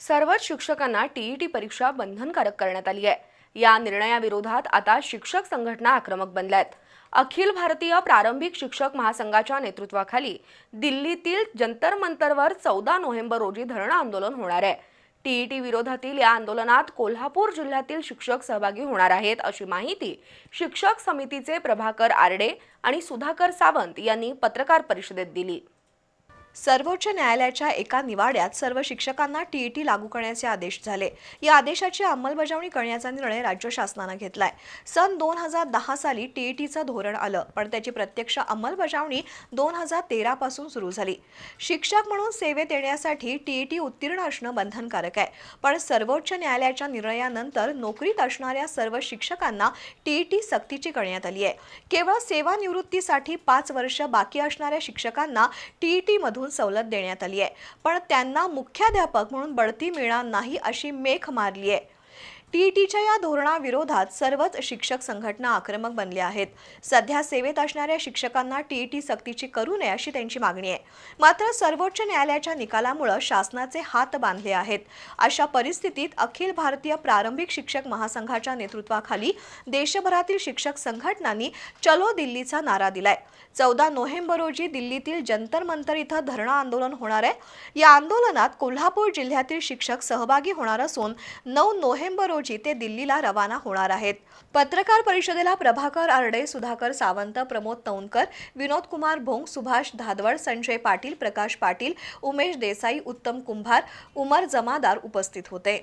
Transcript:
सर्वच शिक्षकांना टीईटी परीक्षा बंधनकारक करण्यात आली आहे. या निर्णयाविरोधात आता शिक्षक संघटना आक्रमक बनल्यात. अखिल भारतीय प्रारंभिक शिक्षक महासंघाच्या नेतृत्वाखाली दिल्लीतील जंतर मंतरवर चौदा नोव्हेंबर रोजी धरणं आंदोलन होणार आहे. टीईटी विरोधातील या आंदोलनात कोल्हापूर जिल्ह्यातील शिक्षक सहभागी होणार आहेत अशी माहिती शिक्षक समितीचे प्रभाकर आरडे आणि सुधाकर सावंत यांनी पत्रकार परिषदेत दिली. सर्वोच्च न्यायालयाच्या एका निवाड्यात सर्व शिक्षकांना टीईटी लागू करण्याचे आदेश झाले. या आदेशाची अंमलबजावणी करण्याचा निर्णय राज्य शासनानं घेतलाय. सन दोन हजार दहा साली टीईटीचं धोरण आलं पण त्याची प्रत्यक्ष अंमलबजावणी दोन हजार तेरा पासून सुरू झाली. शिक्षक म्हणून सेवेत येण्यासाठी टीईटी उत्तीर्ण असणं बंधनकारक आहे. पण सर्वोच्च न्यायालयाच्या निर्णयानंतर नोकरीत असणाऱ्या सर्व शिक्षकांना टीईटी सक्तीची करण्यात आली आहे. केवळ सेवानिवृत्तीसाठी पाच वर्ष बाकी असणाऱ्या शिक्षकांना टीईटी मधून सवलत देण्यात आली आहे. पण त्यांना मुख्याध्यापक म्हणून बढती मिळणार नाही अशी मेख मारली आहे. टीईटीच्या या धोरणाविरोधात सर्वच शिक्षक संघटना आक्रमक बनल्या आहेत. सध्या सेवेत असणाऱ्या शिक्षकांना टीईटी सक्तीची करू नये अशी त्यांची मागणी आहे. मात्र सर्वोच्च न्यायालयाच्या निकालामुळे शासनाचे हात बांधले आहेत. अशा परिस्थितीत अखिल भारतीय प्रारंभिक शिक्षक महासंघाच्या नेतृत्वाखाली देशभरातील शिक्षक संघटनांनी चलो दिल्लीचा नारा दिलाय. चौदा नोव्हेंबर रोजी दिल्लीतील जंतर मंतर इथं धरणं आंदोलन होणार आहे. या आंदोलनात कोल्हापूर जिल्ह्यातील शिक्षक सहभागी होणार असून नऊ नोव्हेंबर रोजी ते दिल्लीला रवाना होणार आहेत. पत्रकार परिषदेला प्रभाकर आरडे सुधाकर सावंत प्रमोद तौनकर विनोद कुमार भोंग सुभाष धादवड संजय पाटील प्रकाश पाटील उमेश देसाई उत्तम कुंभार उमर जमादार उपस्थित होते.